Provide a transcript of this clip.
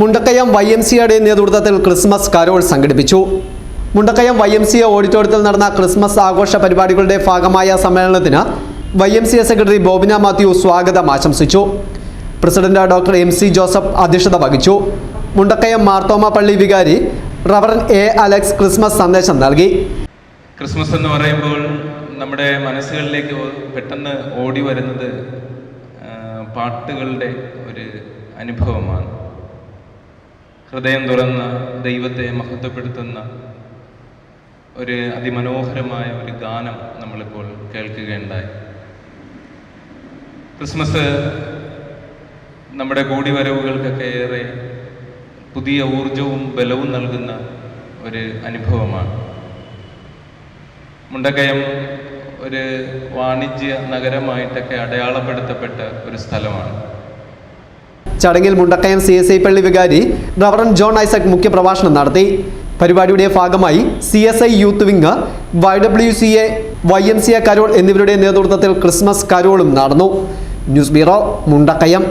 Mundakayam Y M സിയുടെ നേതൃത്വത്തിൽ Christmas Carol സംഘടിപ്പിച്ചു. മുണ്ടക്കയം വൈ എം സി ഓഡിറ്റോറിയത്തിൽ നടന്ന ക്രിസ്മസ് ആഘോഷ പരിപാടികളുടെ ഭാഗമായ സമ്മേളനത്തിന് Y M C A secretary Bobina Mathew സ്വാഗതം ആശംസിച്ചു. President doctor M C Joseph അധ്യക്ഷത വഹിച്ചു. മുണ്ടക്കയം മാർത്തോമ പള്ളി വികാരി റവറൻ എ അലക്സ് ക്രിസ്മസ് സന്ദേശം നൽകി. ക്രിസ്മസ് എന്ന് പറയുമ്പോൾ നമ്മുടെ മനസ്സുകളിലേക്ക് പെട്ടെന്ന് ഓടി വരുന്നത് പാട്ടുകളുടെ ഒരു അനുഭവമാണ്. ഹൃദയം തുറന്ന് ദൈവത്തെ മഹത്വപ്പെടുത്തുന്ന ഒരു അതിമനോഹരമായ ഒരു ഗാനം നമ്മളിപ്പോൾ കേൾക്കുകയുണ്ടായി. ക്രിസ്മസ് നമ്മുടെ കൂടിവരവുകൾക്കൊക്കെ ഏറെ പുതിയ ഊർജവും ബലവും നൽകുന്ന ഒരു അനുഭവമാണ്. മുണ്ടക്കയം ഒരു വാണിജ്യ നഗരമായിട്ടൊക്കെ അടയാളപ്പെടുത്തപ്പെട്ട ഒരു സ്ഥലമാണ്. ചടങ്ങിൽ മുണ്ടക്കയം സി എസ് ഐ പള്ളി വികാരി റവറൻ ജോൺ ഐസക് മുഖ്യപ്രഭാഷണം നടത്തി. പരിപാടിയുടെ ഭാഗമായി C S I youth wing Y W C A Y M C A carol എന്നിവരുടെ നേതൃത്വത്തിൽ ക്രിസ്മസ് കരോളും നടന്നു. News bureau Mundakayam.